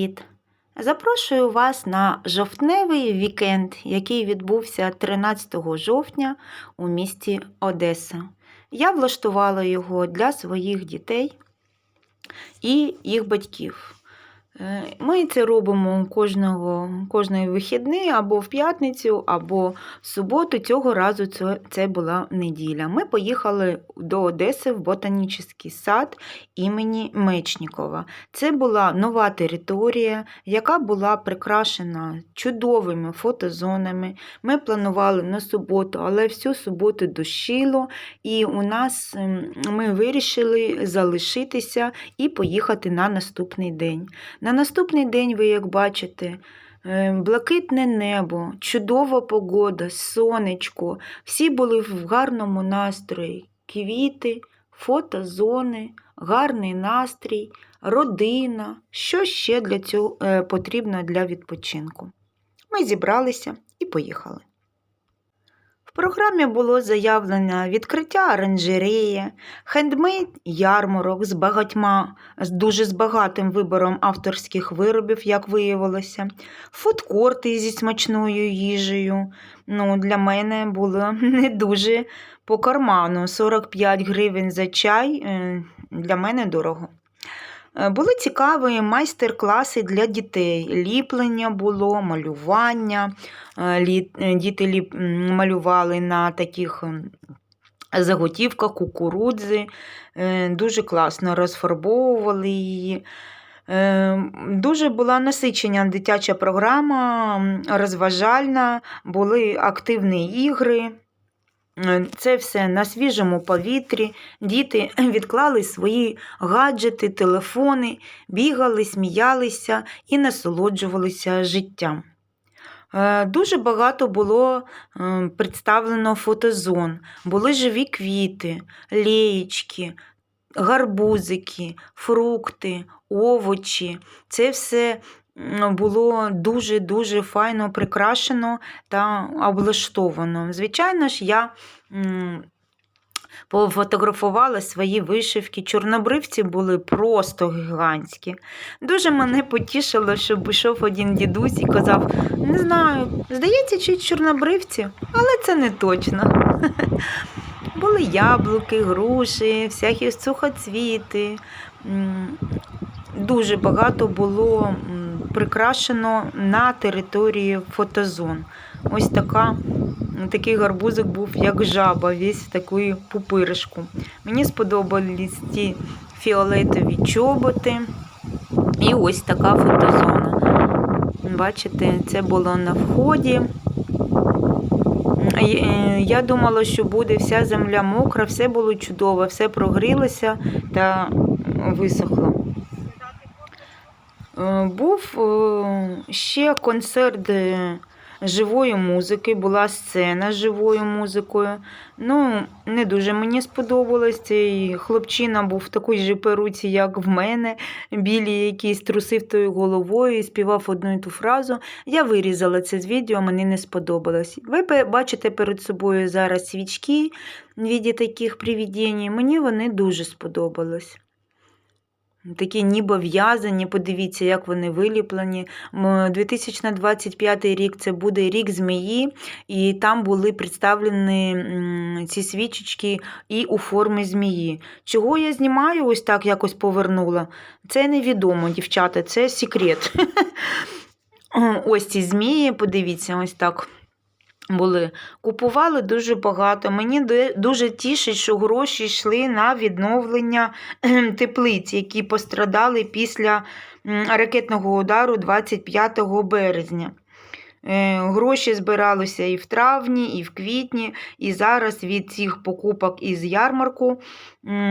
привіт! Запрошую вас на жовтневий вікенд, який відбувся 13 жовтня у місті Одеса. Я влаштувала його для своїх дітей і їх батьків. Е, Ми це робимо кожного, кожної вихідний або в п'ятницю, або в суботу. Цього разу це, це була неділя. Ми поїхали до Одеси в ботанічний сад імені Мечнікова. Це була нова територія, яка була прикрашена чудовими фотозонами. Ми планували на суботу, але всю суботу дощило, і у нас ми вирішили залишитися і поїхати на наступний день. На наступний день, ви як бачите, е, блакитне небо, чудова погода, сонечко, всі були в гарному настрої, квіти, фотозони, гарний настрій, родина. Що ще для цього е, потрібно для відпочинку? Ми зібралися і поїхали. В програмі було заявлено відкриття оранжереї, хендмейд ярмарок з багатьма, з дуже з багатим вибором авторських виробів, як виявилося, фудкорти зі смачною їжею. Ну, для мене було не дуже по карману. 45 гривень за чай е, для мене дорого. Е, Були цікаві майстер-класи для дітей. Ліплення було, малювання. Е, е, Діти малювали на таких заготівках кукурудзи. Е, Дуже класно розфарбовували її. Дуже була насичена дитяча програма, розважальна, були активні ігри. Це все на свіжому повітрі. Діти відклали свої гаджети, телефони, бігали, сміялися і насолоджувалися життям. Е, Дуже багато було е, представлено фотозон. Були живі квіти, леєчки, гарбузики, фрукти, овочі. Це все було дуже-дуже файно прикрашено та облаштовано. Звичайно ж, я пофотографувала свої вишивки. Чорнобривці були просто гігантські. Дуже мене потішило, що йшов один дідусь і казав: не знаю, здається, чи чорнобривці, але це не точно. Були яблуки, груші, всякі сухоцвіти. Дуже багато було прикрашено на території фотозон. Ось така, такий гарбузик був, як жаба, весь в таку пупиришку. Мені сподобались ті фіолетові чоботи. І ось така фотозона. Бачите, це було на вході. Е, Я думала, що буде вся земля мокра, все було чудово, все прогрілося та висохло. Е, Був е, ще концерт живої музики, була сцена з живою музикою. Ну, не дуже мені сподобалось. Цей хлопчина був в такій же перуці, як в мене, білі якийсь трусив тою головою і співав одну і ту фразу. Я вирізала це з відео, мені не сподобалось. Ви бачите перед собою зараз свічки в віді таких привідень. Мені вони дуже сподобались. Такі ніби в'язані, подивіться, як вони виліплені. 2025 рік це буде рік змії, і там були представлені ці свічечки і у формі змії. Чого я знімаю, ось так якось повернула? Це невідомо, дівчата, це секрет. Ось ці змії, подивіться, ось так. Були. Купували дуже багато. Мені дуже тішить, що гроші йшли на відновлення теплиць, які пострадали після ракетного удару 25 березня. Е, Гроші збиралися і в травні, і в квітні, і зараз від цих покупок із ярмарку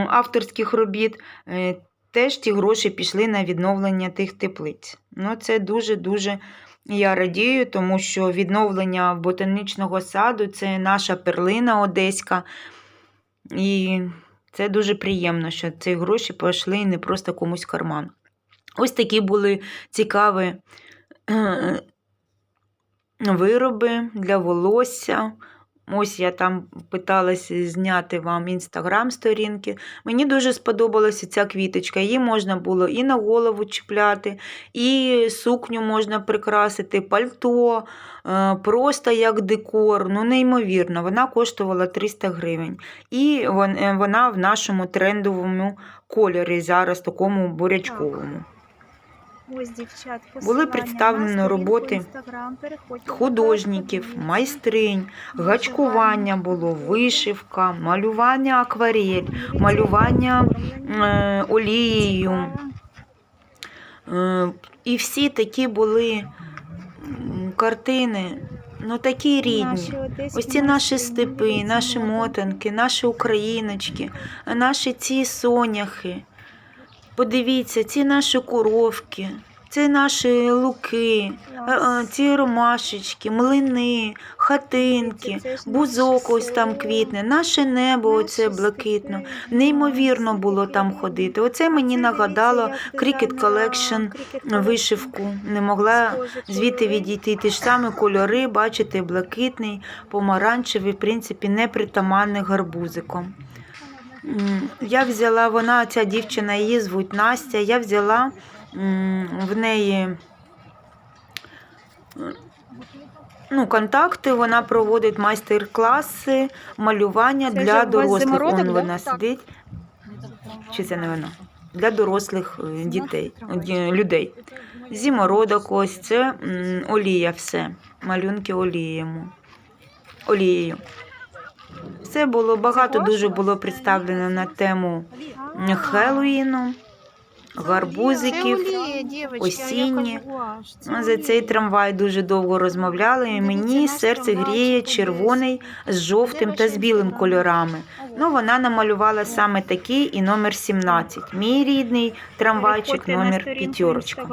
авторських робіт е, теж ті гроші пішли на відновлення тих теплиць. Ну, це дуже-дуже я радію, тому що відновлення ботанічного саду це наша перлина одеська. І це дуже приємно, що ці гроші пішли не просто комусь в карман. Ось такі були цікаві вироби для волосся. Ось я там питалася зняти вам інстаграм-сторінки. Мені дуже сподобалася ця квіточка. Її можна було і на голову чіпляти, і сукню можна прикрасити, пальто, е, просто як декор. Ну, неймовірно, вона коштувала 300 гривень. І е, вона в нашому трендовому кольорі, зараз такому бурячковому. Ось, дівчат, Були представлені роботи художників, майстринь, гачкування було, вишивка, малювання акварель, малювання е, олією. Е, І всі такі були картини, ну такі рідні. Ось ці наші степи, наші мотанки, наші україночки, наші ці соняхи. Подивіться, ці наші коровки, це наші луки, е, е, ці ромашечки, млини, хатинки, бузок ось там квітне, наше небо оце блакитно. Неймовірно було там ходити. Оце мені нагадало Cricket Collection вишивку. Не могла звідти відійти ті ж самі кольори, бачите, блакитний, помаранчевий, в принципі, непритаманний гарбузиком. Я взяла, вона, ця дівчина, її звуть Настя, я взяла в неї ну, контакти, вона проводить майстер-класи, малювання Це для дорослих. Он да? вона сидить. Чи це не вона? Для дорослих е, дітей, людей. Зімородок ось це олія все. Малюнки олією. Олією. Все було багато дуже було представлено на тему Хеллоїну, гарбузиків. Осінні. Ну, За цей трамвай дуже довго розмовляли, і мені серце гріє червоний з жовтим та з білим кольорами. Ну, вона намалювала саме такий і номер 17. Мій рідний трамвайчик, номер п'ятерочка.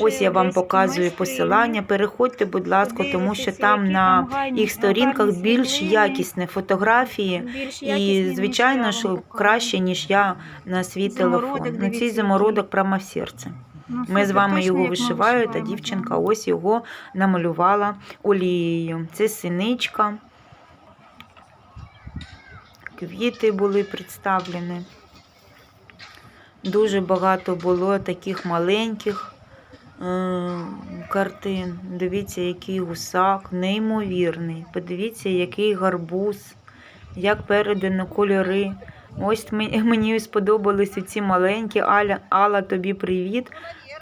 Ось я вам показую посилання. Переходьте, будь ласка, тому що там на їх сторінках більш якісні фотографії. І, звичайно, що краще, ніж я на свій телефон. Ну, дивіться, цей який. зимородок прямо в серце. Ну, Ми з вами його ми та дівчинка так. ось його намалювала олією. Це синичка. Квіти були представлені. Дуже багато було таких маленьких е, картин. Дивіться, який гусак, неймовірний. Подивіться, який гарбуз, як передано кольори. Ось мені, сподобалися ці маленькі. Аля, Алла, тобі привіт.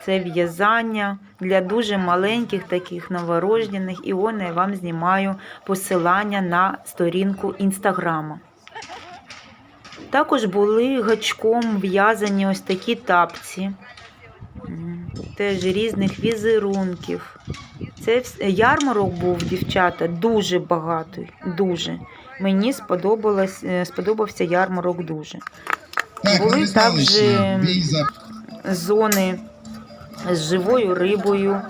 Це в'язання для дуже маленьких таких новорождених. І он я вам знімаю посилання на сторінку інстаграма. Також були гачком в'язані ось такі тапці. Теж різних візерунків. Це ярмарок був, дівчата, дуже багатий. Дуже. Мені е, сподобався ярмарок дуже. Були також за зони з живою рибою,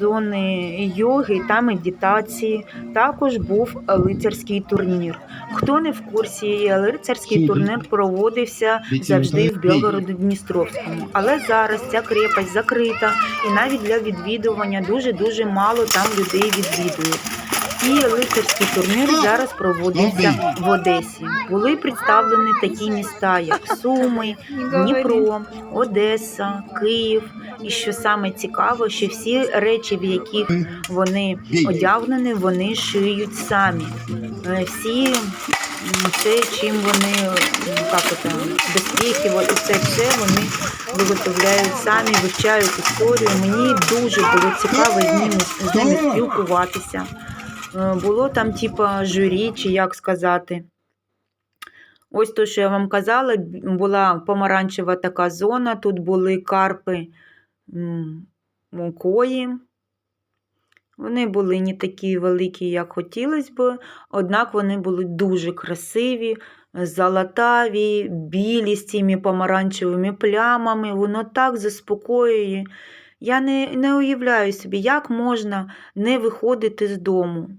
зони йоги та медитації. Також був лицарський турнір. Хто не в курсі, лицарський турнір проводився завжди в Білгороді-Дністровському. Але зараз ця крепость закрита, і навіть для відвідування дуже дуже мало там людей відвідують. І лицарський турнір зараз проводиться в Одесі. Були представлені такі міста, як Суми, Дніпро, Одеса, Київ. І що саме цікаво, що всі речі, в яких вони одягнені, вони шиють самі. Е, Всі те, чим вони як це, безпеки, і це все вони виготовляють самі, вивчають історію. Мені дуже було цікаво з ними, з ними спілкуватися. Е, Було там, типа, журі, чи як сказати. Ось то, що я вам казала, була помаранчева така зона, тут були карпи м, кої. Вони були не такі великі, як хотілося б, однак вони були дуже красиві, золотаві, білі з цими помаранчевими плямами. Воно так заспокоює. Я не, не уявляю собі, як можна не виходити з дому.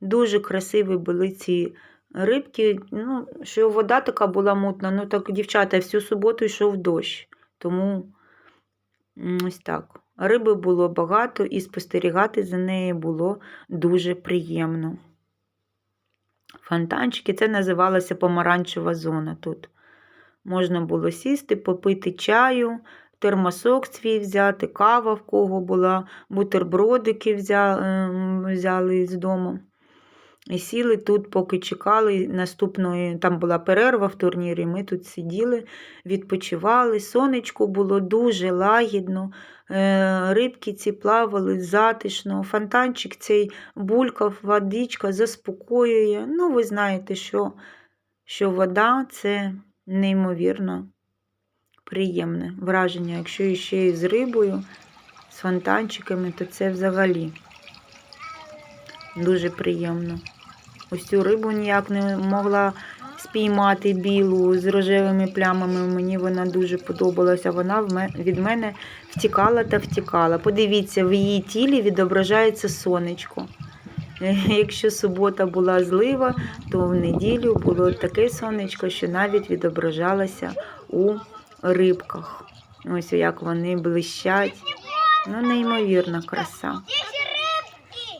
Дуже красиві були ці рибки. Ну, що вода така була мутна. Ну так, дівчата, всю суботу йшов дощ. Тому ось так. Риби було багато і спостерігати за нею було дуже приємно. Фонтанчики це називалося помаранчева зона тут. Можна було сісти, попити чаю, термосок свій взяти, кава в кого була, бутербродики ем, взяли з дому. І сіли тут, поки чекали наступної, там була перерва в турнірі, ми тут сиділи, відпочивали. Сонечко було дуже лагідно, е, рибки ці плавали затишно, фонтанчик цей булькав, водичка заспокоює. Ну, ви знаєте, що, що вода це неймовірно приємне враження. Якщо ще і з рибою, з фонтанчиками, то це взагалі дуже приємно. Ось цю рибу ніяк не могла спіймати білу з рожевими плямами. Мені вона дуже подобалася. Вона від мене втікала та втікала. Подивіться, в її тілі відображається сонечко. Якщо субота була злива, то в неділю було таке сонечко, що навіть відображалося у рибках. Ось як вони блищать. Ну, неймовірна краса.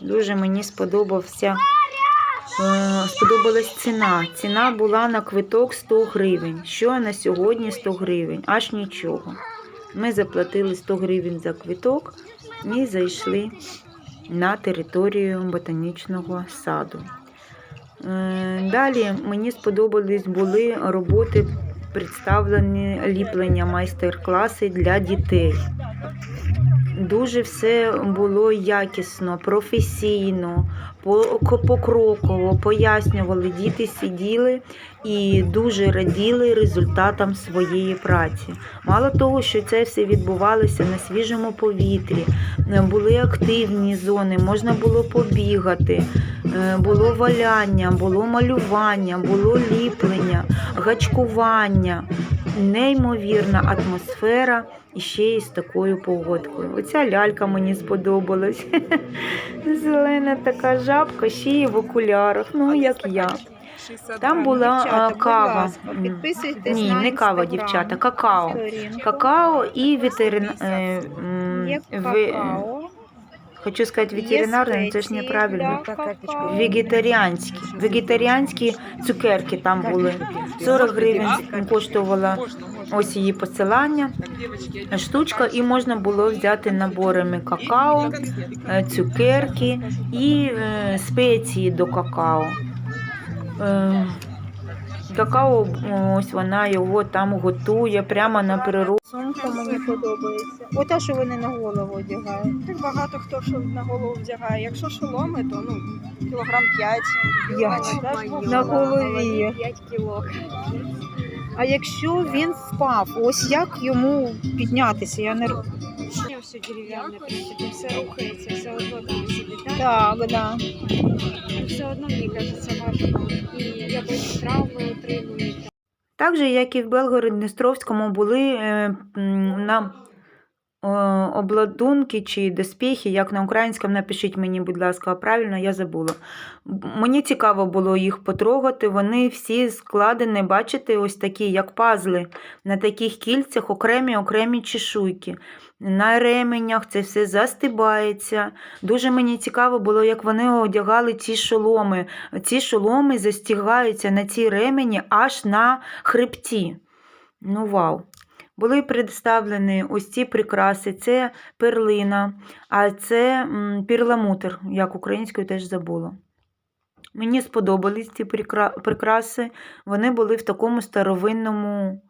Дуже мені сподобався. е, Сподобалась ціна. Ціна була на квиток 100 гривень. Що на сьогодні 100 гривень? Аж нічого. Ми заплатили 100 гривень за квиток і зайшли на територію ботанічного саду. Е, Далі мені сподобались були роботи, представлені ліплення, майстер-класи для дітей. Дуже все було якісно, професійно, покроково пояснювали. Діти сиділи і дуже раділи результатам своєї праці. Мало того, що це все відбувалося на свіжому повітрі, е, були активні зони, можна було побігати, е, було валяння, було малювання, було ліплення, гачкування. Неймовірна атмосфера і ще й з такою погодкою. Оця лялька мені сподобалась. Зелена така жабка, ще й в окулярах, ну як я. Там була а, кава. Ні, не кава, дівчата, какао. Какао і ветерин... е, м, Є ве- какао. Хочу ветеринарне, але це ж неправильно. Вегетаріанські. Вегетаріанські цукерки там були. 40 гривень коштувала ось її посилання. Штучка, і можна було взяти наборами какао, е, цукерки і е, спеції до какао. Какао, ось вона його там готує прямо на природі. Сумка мені подобається. Ота, що вони на голову одягають. Так багато хто що на голову вдягає. Якщо шоломи, то ну кілограм 5. П'ять. На голові. 5 кіло. А якщо він впав, ось як йому піднятися? Я не Все дерев'яне, все рухається, все одно там сидить. Так? так, да. Все одно, мені кажеться, важко. І якось травми отримують. Так же, як і в Белгород-Дністровському, були е, на е, обладунки чи доспіхи, як на українському, напишіть мені, будь ласка, правильно, я забула. Мені цікаво було їх потрогати. Вони всі складені, бачите, ось такі, як пазли. На таких кільцях окремі окремі чешуйки. На ременях це все застибається. Дуже мені цікаво було, як вони одягали ці шоломи. Ці шоломи застігаються на ці ремені аж на хребті. Ну, вау. Були представлені ось ці прикраси, це перлина, а це м, перламутр, як українською теж забула. Мені сподобались ці прикраси. Вони були в такому старовинному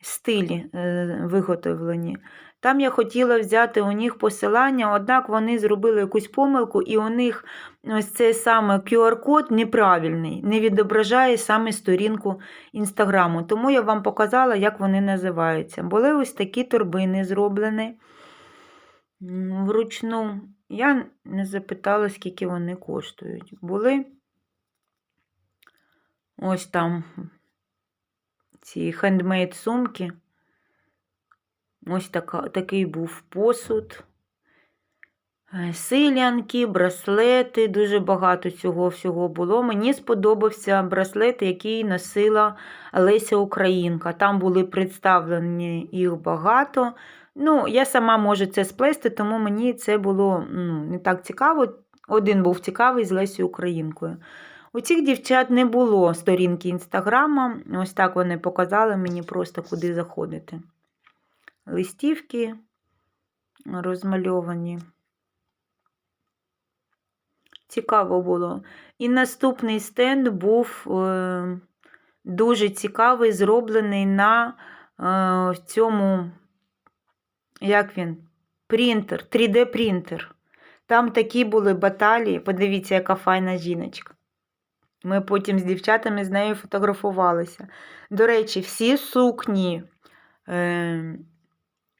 стилі е, виготовлені. Там я хотіла взяти у них посилання, однак вони зробили якусь помилку, і у них ось цей саме QR-код неправильний, не відображає саме сторінку інстаграму. Тому я вам показала, як вони називаються. Були ось такі торбини зроблені вручну. Я не запитала, скільки вони коштують. Були ось там ці хендмейд сумки. Ось така, такий був посуд. Е, Силянки, браслети, дуже багато цього всього було. Мені сподобався браслет, який носила Леся Українка. Там були представлені їх багато. Ну, я сама можу це сплести, тому мені це було ну, не так цікаво. Один був цікавий з Лесю Українкою. У цих дівчат не було сторінки інстаграма. Ось так вони показали мені просто куди заходити. Листівки розмальовані. Цікаво було. І наступний стенд був е, дуже цікавий, зроблений на е, цьому, як він, принтер, 3D-принтер. Там такі були баталії. Подивіться, яка файна жіночка. Ми потім з дівчатами з нею фотографувалися. До речі, всі сукні е,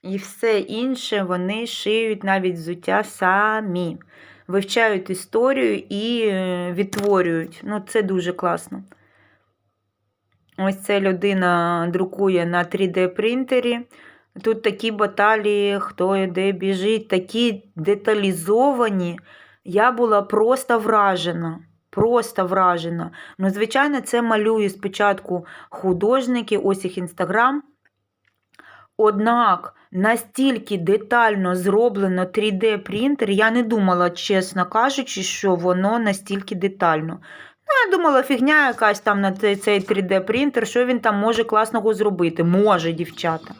і все інше вони шиють навіть взуття самі. Вивчають історію і е, відтворюють. Ну, це дуже класно. Ось ця людина друкує на 3D-принтері. Тут такі баталії, хто де біжить, такі деталізовані. Я була просто вражена. Просто вражена. Ну, звичайно, це малює спочатку художники, ось їх інстаграм. Однак настільки детально зроблено 3D-принтер, я не думала, чесно кажучи, що воно настільки детально. Ну, я думала, фігня якась там на цей, цей 3D-принтер, що він там може класного зробити. Може, дівчата.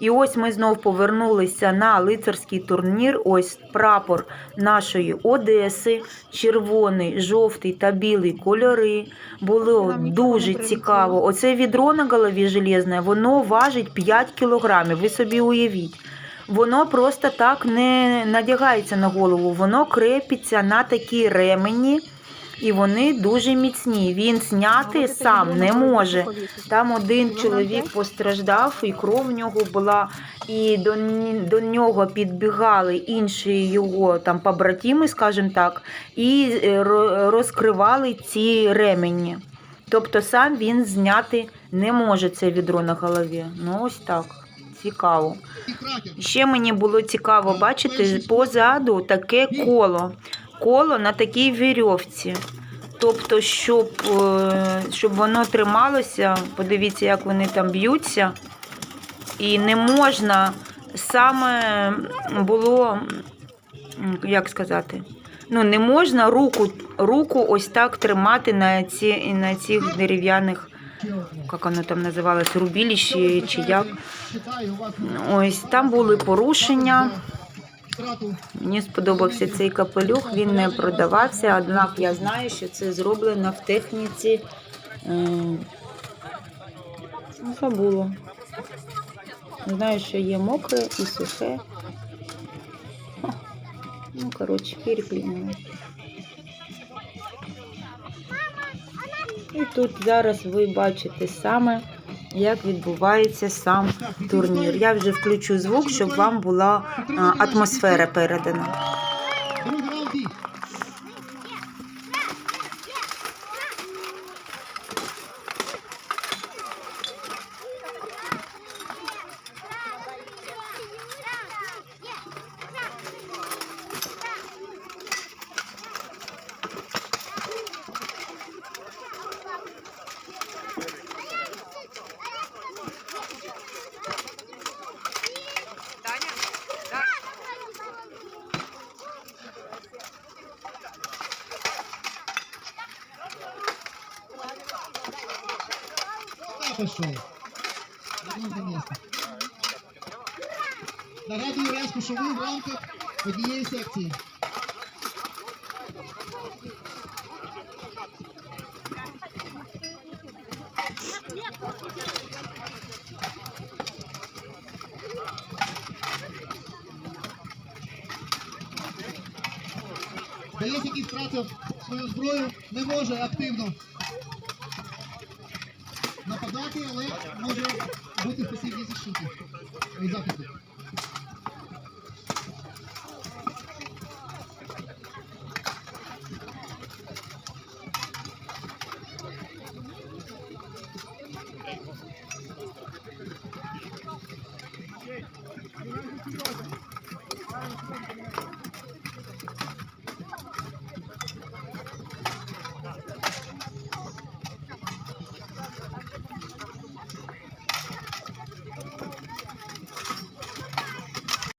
І ось ми знов повернулися на лицарський турнір. Ось прапор нашої Одеси, червоний, жовтий та білий кольори. Було дуже цікаво. Оце відро на голові железне, воно важить 5 кілограмів. Ви собі уявіть. Воно просто так не надягається на голову, воно крепиться на такі ремені, і вони дуже міцні. Він зняти сам не може. Там один чоловік постраждав, і кров в нього була, і до, до нього підбігали інші його там побратими, скажімо так, і е, розкривали ці ремені. Тобто сам він зняти не може це відро на голові. Ну ось так. Цікаво. Ще мені було цікаво бачити позаду таке коло. Коло на такій вірьовці. Тобто, щоб, е, щоб воно трималося, подивіться, як вони там б'ються. І не можна саме було, як сказати, ну, не можна руку, руку ось так тримати на, ці, на цих дерев'яних, як воно там називалось, рубіліші чи як. Ось там були порушення. Мені сподобався цей капелюх, він не продавався, однак я знаю, що це зроблено в техніці. ем, ну, Забула. Знаю, що є мокре і сухе. Ну, коротше, переклинило. І тут зараз ви бачите саме, як відбувається сам турнір. Я вже включу звук, щоб вам була атмосфера передана. Пішов. Нагадую резку, що в рамках однієї секції. Боєць, який втратив свою зброю, не може активно нападати, але може бути в пасивній защиті.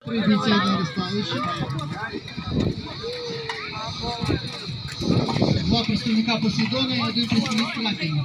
Бійця Івана Росталича. Два представника послідовної, один представник Кракена.